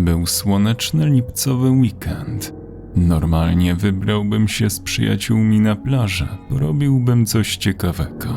Był słoneczny lipcowy weekend. Normalnie wybrałbym się z przyjaciółmi na plażę, porobiłbym coś ciekawego,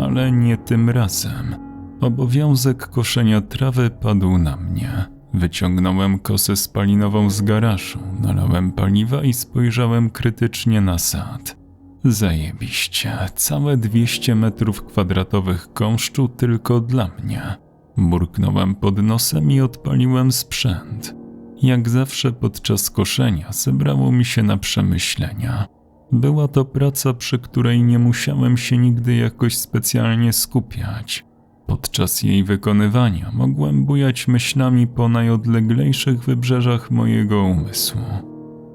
ale nie tym razem. Obowiązek koszenia trawy padł na mnie. Wyciągnąłem kosę spalinową z garażu, nalałem paliwa i spojrzałem krytycznie na sad. Zajebiście, całe 200 metrów kwadratowych gąszczu tylko dla mnie. Burknąłem pod nosem i odpaliłem sprzęt. Jak zawsze podczas koszenia zebrało mi się na przemyślenia. Była to praca, przy której nie musiałem się nigdy jakoś specjalnie skupiać. Podczas jej wykonywania mogłem bujać myślami po najodleglejszych wybrzeżach mojego umysłu.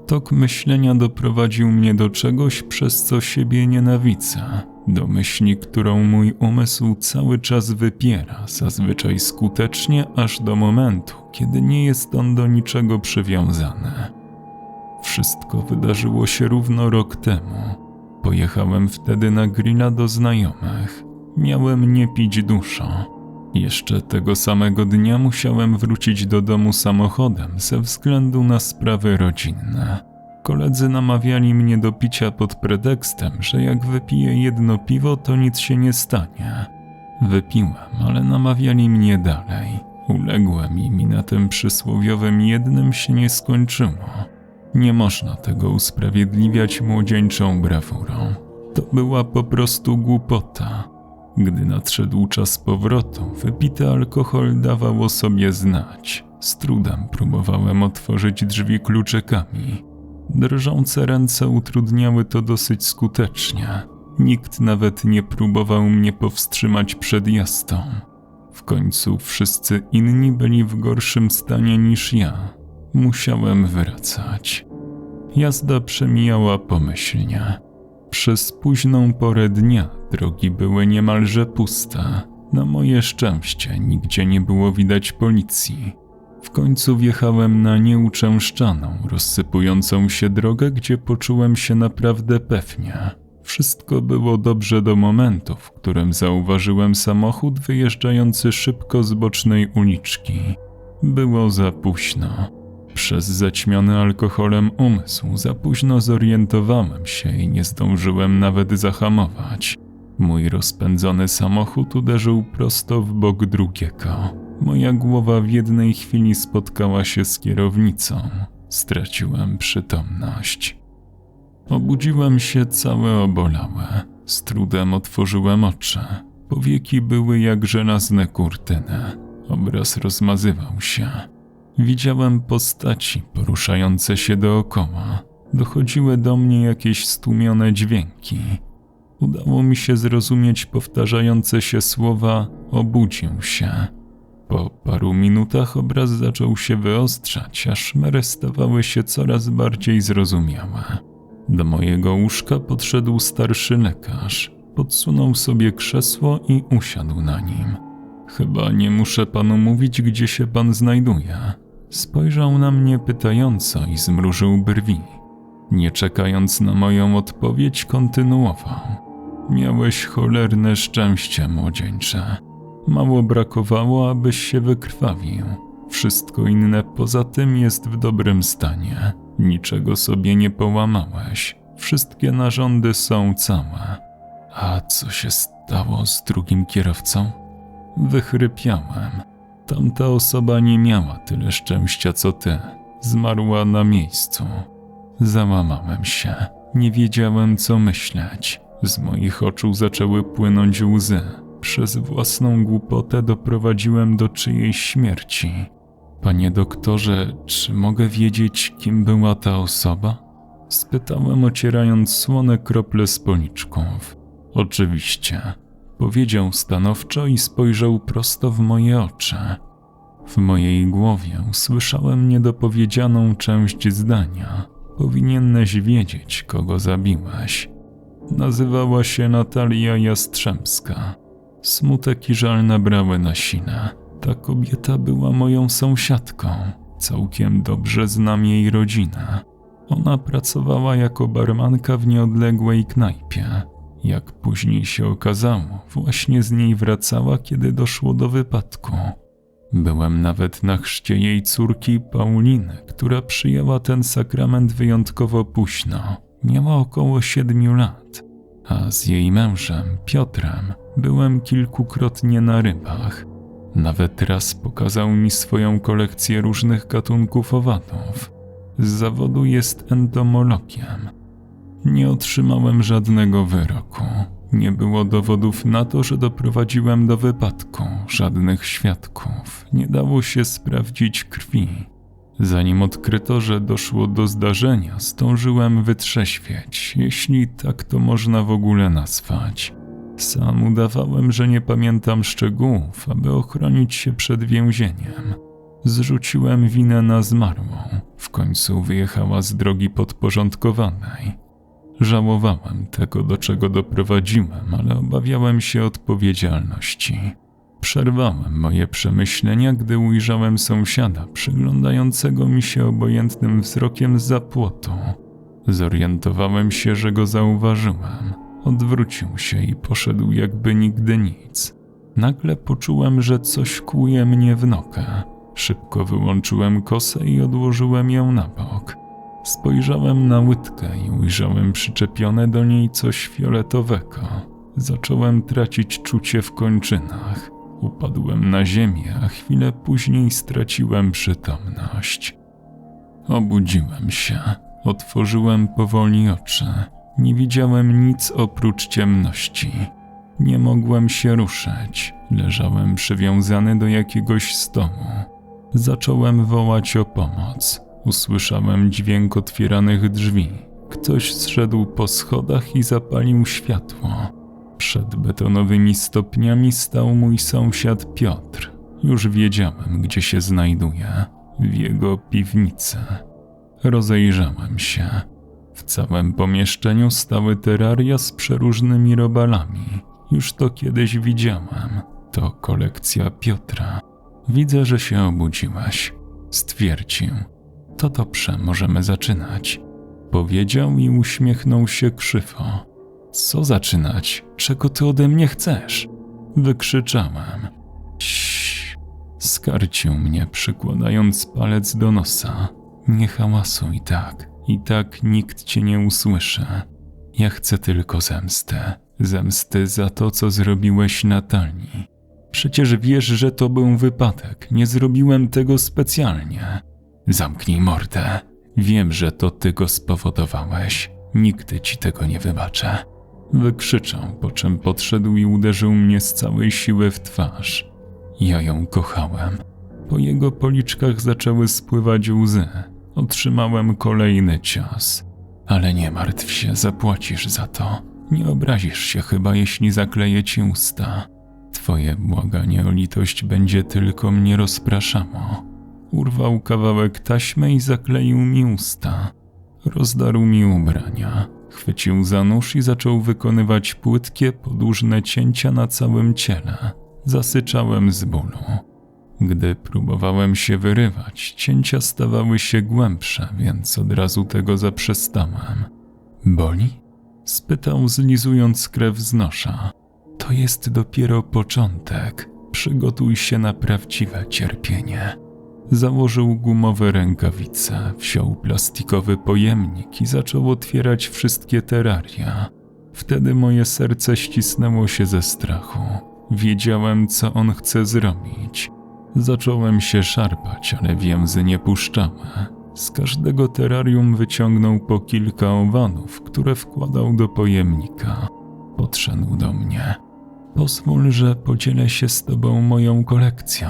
Tok myślenia doprowadził mnie do czegoś, przez co siebie nienawidzę, do myśli, którą mój umysł cały czas wypiera, zazwyczaj skutecznie, aż do momentu, kiedy nie jest on do niczego przywiązany. Wszystko wydarzyło się równo rok temu. Pojechałem wtedy na grilla do znajomych. Miałem nie pić dużo. Jeszcze tego samego dnia musiałem wrócić do domu samochodem ze względu na sprawy rodzinne. Koledzy namawiali mnie do picia pod pretekstem, że jak wypiję jedno piwo, to nic się nie stanie. Wypiłem, ale namawiali mnie dalej. Uległem im i na tym przysłowiowym jednym się nie skończyło. Nie można tego usprawiedliwiać młodzieńczą brawurą. To była po prostu głupota. Gdy nadszedł czas powrotu, wypity alkohol dawał o sobie znać. Z trudem próbowałem otworzyć drzwi kluczykami. Drżące ręce utrudniały to dosyć skutecznie. Nikt nawet nie próbował mnie powstrzymać przed jazdą. W końcu wszyscy inni byli w gorszym stanie niż ja. Musiałem wracać. Jazda przemijała pomyślnie. Przez późną porę dnia drogi były niemalże puste. Na moje szczęście nigdzie nie było widać policji. W końcu wjechałem na nieuczęszczaną, rozsypującą się drogę, gdzie poczułem się naprawdę pewnie. Wszystko było dobrze do momentu, w którym zauważyłem samochód wyjeżdżający szybko z bocznej uliczki. Było za późno. Przez zaćmiony alkoholem umysł za późno zorientowałem się i nie zdążyłem nawet zahamować. Mój rozpędzony samochód uderzył prosto w bok drugiego. Moja głowa w jednej chwili spotkała się z kierownicą. Straciłem przytomność. Obudziłem się całe obolałe. Z trudem otworzyłem oczy. Powieki były jak żelazne kurtyny. Obraz rozmazywał się. Widziałem postaci poruszające się dookoła. Dochodziły do mnie jakieś stłumione dźwięki. Udało mi się zrozumieć powtarzające się słowa obudził się. Po paru minutach obraz zaczął się wyostrzać, a szmery stawały się coraz bardziej zrozumiałe. Do mojego łóżka podszedł starszy lekarz. Podsunął sobie krzesło i usiadł na nim. Chyba nie muszę panu mówić, gdzie się pan znajduje. Spojrzał na mnie pytająco i zmrużył brwi. Nie czekając na moją odpowiedź, kontynuował. Miałeś cholerne szczęście, młodzieńcze. Mało brakowało, abyś się wykrwawił. Wszystko inne poza tym jest w dobrym stanie. Niczego sobie nie połamałeś. Wszystkie narządy są całe. A co się stało z drugim kierowcą? Wychrypiałem. Tamta osoba nie miała tyle szczęścia co ty. Zmarła na miejscu. Załamałem się. Nie wiedziałem, co myśleć. Z moich oczu zaczęły płynąć łzy. Przez własną głupotę doprowadziłem do czyjejś śmierci. Panie doktorze, czy mogę wiedzieć, kim była ta osoba? Spytałem, ocierając słone krople z policzków. Oczywiście, powiedział stanowczo i spojrzał prosto w moje oczy. W mojej głowie usłyszałem niedopowiedzianą część zdania. Powinieneś wiedzieć, kogo zabiłeś. Nazywała się Natalia Jastrzębska. Smutek i żal nabrały na sile. Ta kobieta była moją sąsiadką. Całkiem dobrze znam jej rodzinę. Ona pracowała jako barmanka w nieodległej knajpie. Jak później się okazało, właśnie z niej wracała, kiedy doszło do wypadku. Byłem nawet na chrzcie jej córki Pauliny, która przyjęła ten sakrament wyjątkowo późno. Miała około siedmiu lat, a z jej mężem, Piotrem, byłem kilkukrotnie na rybach. Nawet raz pokazał mi swoją kolekcję różnych gatunków owadów. Z zawodu jest entomologiem. Nie otrzymałem żadnego wyroku. Nie było dowodów na to, że doprowadziłem do wypadku, żadnych świadków. Nie dało się sprawdzić krwi. Zanim odkryto, że doszło do zdarzenia, zdążyłem wytrzeźwieć, jeśli tak to można w ogóle nazwać. Sam udawałem, że nie pamiętam szczegółów, aby ochronić się przed więzieniem. Zrzuciłem winę na zmarłą. W końcu wyjechała z drogi podporządkowanej. Żałowałem tego, do czego doprowadziłem, ale obawiałem się odpowiedzialności. Przerwałem moje przemyślenia, gdy ujrzałem sąsiada przyglądającego mi się obojętnym wzrokiem za płotu. Zorientowałem się, że go zauważyłem. Odwrócił się i poszedł jakby nigdy nic. Nagle poczułem, że coś kłuje mnie w nogę. Szybko wyłączyłem kosę i odłożyłem ją na bok. Spojrzałem na łydkę i ujrzałem przyczepione do niej coś fioletowego. Zacząłem tracić czucie w kończynach. Upadłem na ziemię, a chwilę później straciłem przytomność. Obudziłem się, otworzyłem powoli oczy. Nie widziałem nic oprócz ciemności. Nie mogłem się ruszyć. Leżałem przywiązany do jakiegoś stołu. Zacząłem wołać o pomoc. Usłyszałem dźwięk otwieranych drzwi. Ktoś zszedł po schodach i zapalił światło. Przed betonowymi stopniami stał mój sąsiad Piotr. Już wiedziałem, gdzie się znajduje w jego piwnicy. Rozejrzałem się. W całym pomieszczeniu stały teraria z przeróżnymi robalami. Już to kiedyś widziałem. To kolekcja Piotra. Widzę, że się obudziłeś. Stwierdził. To dobrze, możemy zaczynać. Powiedział i uśmiechnął się krzywo. Co zaczynać? Czego ty ode mnie chcesz? Wykrzyczałem. Ciii. Skarcił mnie, przykładając palec do nosa. Nie hałasuj tak. I tak nikt cię nie usłyszy. Ja chcę tylko zemsty. Zemsty za to, co zrobiłeś Natalii. Przecież wiesz, że to był wypadek. Nie zrobiłem tego specjalnie. Zamknij mordę. Wiem, że to ty go spowodowałeś. Nigdy ci tego nie wybaczę. Wykrzyczał, po czym podszedł i uderzył mnie z całej siły w twarz. Ja ją kochałem. Po jego policzkach zaczęły spływać łzy. Otrzymałem kolejny cios. Ale nie martw się, zapłacisz za to. Nie obrazisz się chyba, jeśli zakleję ci usta. Twoje błaganie o litość będzie tylko mnie rozpraszało. Urwał kawałek taśmy i zakleił mi usta. Rozdarł mi ubrania. Chwycił za nóż i zaczął wykonywać płytkie, podłużne cięcia na całym ciele. Zasyczałem z bólu. Gdy próbowałem się wyrywać, cięcia stawały się głębsze, więc od razu tego zaprzestałem. Boli? spytał, zlizując krew z nosza. To jest dopiero początek. Przygotuj się na prawdziwe cierpienie. Założył gumowe rękawice, wziął plastikowy pojemnik i zaczął otwierać wszystkie teraria. Wtedy moje serce ścisnęło się ze strachu. Wiedziałem, co on chce zrobić. Zacząłem się szarpać, ale więzy nie puszczały. Z każdego terrarium wyciągnął po kilka owadów, które wkładał do pojemnika. Podszedł do mnie. Pozwól, że podzielę się z tobą moją kolekcją.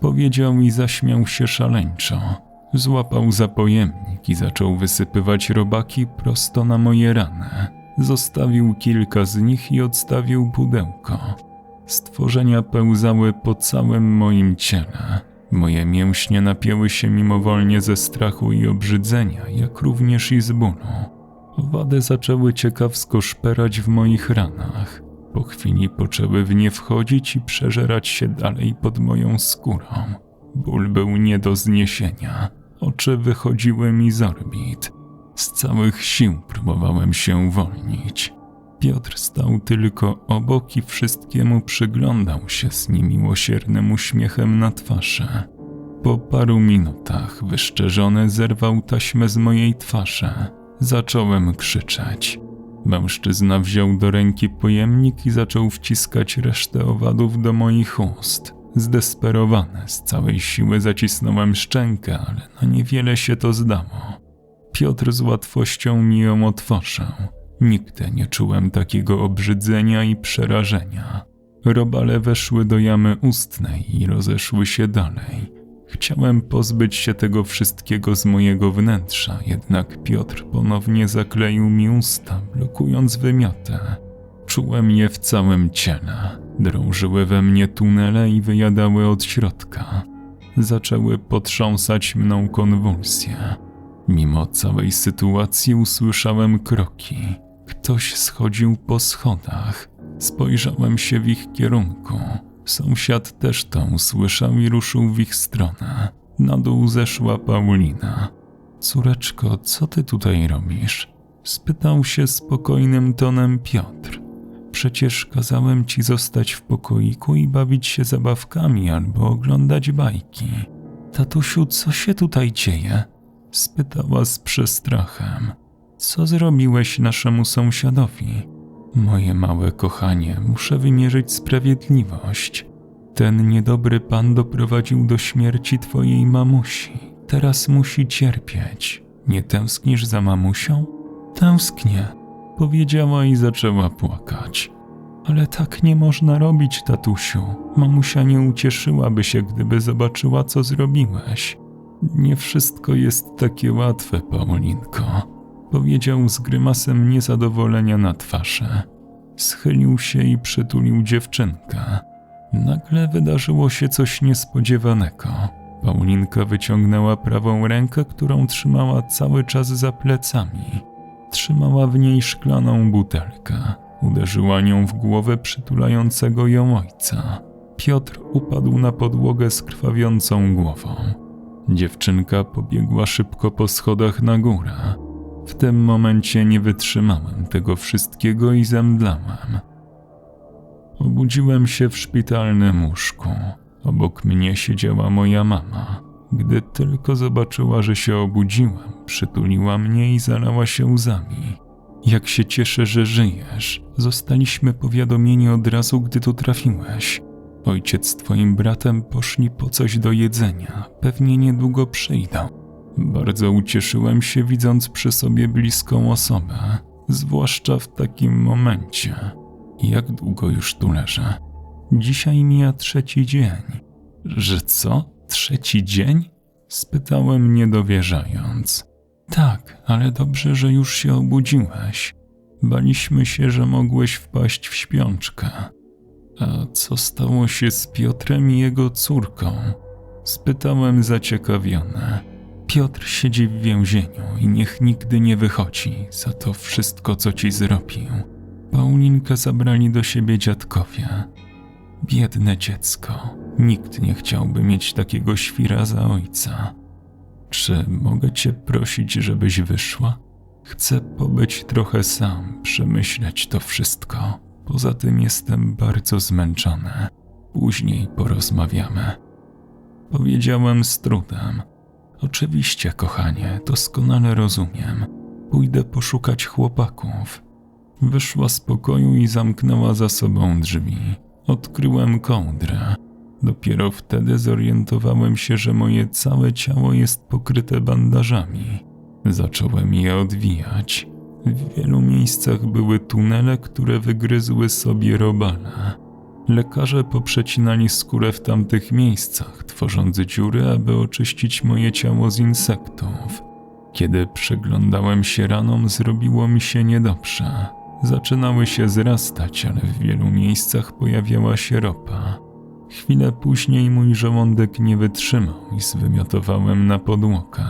Powiedział i zaśmiał się szaleńczo. Złapał za pojemnik i zaczął wysypywać robaki prosto na moje rany. Zostawił kilka z nich i odstawił pudełko. Stworzenia pełzały po całym moim ciele. Moje mięśnie napięły się mimowolnie ze strachu i obrzydzenia, jak również i z bólu. Owady zaczęły ciekawsko szperać w moich ranach. Po chwili poczęły w nie wchodzić i przeżerać się dalej pod moją skórą. Ból był nie do zniesienia. Oczy wychodziły mi z orbit. Z całych sił próbowałem się uwolnić. Piotr stał tylko obok i wszystkiemu przyglądał się z niemiłosiernym uśmiechem na twarzy. Po paru minutach wyszczerzony zerwał taśmę z mojej twarzy. Zacząłem krzyczeć. Mężczyzna wziął do ręki pojemnik i zaczął wciskać resztę owadów do moich ust. Zdesperowany, z całej siły zacisnąłem szczękę, ale na niewiele się to zdało. Piotr z łatwością mi ją otworzył. Nigdy nie czułem takiego obrzydzenia i przerażenia. Robale weszły do jamy ustnej i rozeszły się dalej. Chciałem pozbyć się tego wszystkiego z mojego wnętrza, jednak Piotr ponownie zakleił mi usta, blokując wymiotę. Czułem je w całym ciele. Drążyły we mnie tunele i wyjadały od środka. Zaczęły potrząsać mną konwulsje. Mimo całej sytuacji usłyszałem kroki. Ktoś schodził po schodach. Spojrzałem się w ich kierunku. Sąsiad też to usłyszał i ruszył w ich stronę. Na dół zeszła Paulina. Córeczko, co ty tutaj robisz? Spytał się spokojnym tonem Piotr. Przecież kazałem ci zostać w pokoiku i bawić się zabawkami albo oglądać bajki. Tatusiu, co się tutaj dzieje? Spytała z przestrachem. Co zrobiłeś naszemu sąsiadowi? Moje małe kochanie, muszę wymierzyć sprawiedliwość. Ten niedobry pan doprowadził do śmierci twojej mamusi. Teraz musi cierpieć. Nie tęsknisz za mamusią? Tęsknię, powiedziała i zaczęła płakać. Ale tak nie można robić, tatusiu. Mamusia nie ucieszyłaby się, gdyby zobaczyła, co zrobiłeś. Nie wszystko jest takie łatwe, Paulinko, powiedział z grymasem niezadowolenia na twarzy. Schylił się i przytulił dziewczynkę. Nagle wydarzyło się coś niespodziewanego. Paulinka wyciągnęła prawą rękę, którą trzymała cały czas za plecami. Trzymała w niej szklaną butelkę. Uderzyła nią w głowę przytulającego ją ojca. Piotr upadł na podłogę z krwawiącą głową. Dziewczynka pobiegła szybko po schodach na górę. W tym momencie nie wytrzymałem tego wszystkiego i zemdlałem. Obudziłem się w szpitalnym łóżku. Obok mnie siedziała moja mama. Gdy tylko zobaczyła, że się obudziłem, przytuliła mnie i zalała się łzami. Jak się cieszę, że żyjesz. Zostaliśmy powiadomieni od razu, gdy tu trafiłeś. Ojciec z twoim bratem poszli po coś do jedzenia. Pewnie niedługo przyjdą. Bardzo ucieszyłem się, widząc przy sobie bliską osobę, zwłaszcza w takim momencie. Jak długo już tu leżę? Dzisiaj mija trzeci dzień. Że co? Trzeci dzień? Spytałem niedowierzając. Tak, ale dobrze, że już się obudziłeś. Baliśmy się, że mogłeś wpaść w śpiączkę. A co stało się z Piotrem i jego córką? Spytałem zaciekawiony. Piotr siedzi w więzieniu i niech nigdy nie wychodzi za to wszystko, co ci zrobił. Paulinkę zabrali do siebie dziadkowie. Biedne dziecko. Nikt nie chciałby mieć takiego świra za ojca. Czy mogę cię prosić, żebyś wyszła? Chcę pobyć trochę sam, przemyśleć to wszystko. Poza tym jestem bardzo zmęczony. Później porozmawiamy. Powiedziałem z trudem. Oczywiście, kochanie, doskonale rozumiem. Pójdę poszukać chłopaków. Wyszła z pokoju i zamknęła za sobą drzwi. Odkryłem kołdrę. Dopiero wtedy zorientowałem się, że moje całe ciało jest pokryte bandażami. Zacząłem je odwijać. W wielu miejscach były tunele, które wygryzły sobie robale. Lekarze poprzecinali skórę w tamtych miejscach, tworząc dziury, aby oczyścić moje ciało z insektów. Kiedy przyglądałem się ranom, zrobiło mi się niedobrze. Zaczynały się zrastać, ale w wielu miejscach pojawiała się ropa. Chwilę później mój żołądek nie wytrzymał i zwymiotowałem na podłogę.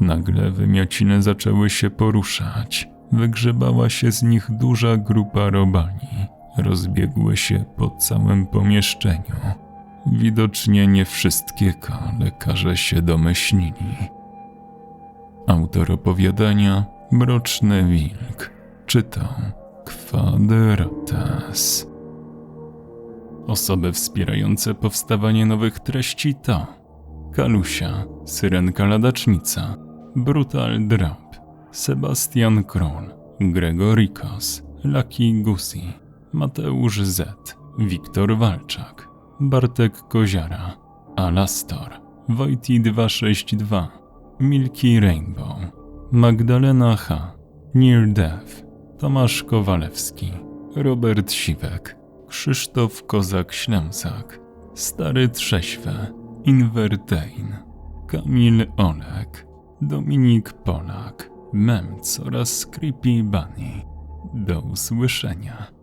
Nagle wymiociny zaczęły się poruszać. Wygrzebała się z nich duża grupa robali. Rozbiegły się po całym pomieszczeniu. Widocznie nie wszystkiego lekarze się domyślili. Autor opowiadania Mroczny Wilk czytał Quadrates. Osoby wspierające powstawanie nowych treści to Kalusia, Syrenka Ladacznica, Brutal Drop, Sebastian Król, Gregorikos, Lucky Gusi, Mateusz Z, Wiktor Walczak, Bartek Koziara, Alastor, Wojti 262, Milky Rainbow, Magdalena H, Near Death, Tomasz Kowalewski, Robert Siwek, Krzysztof Kozak-Ślęsak, Stary Trześwe, Invertain, Kamil Olek, Dominik Polak, Memc oraz Creepy Bunny. Do usłyszenia.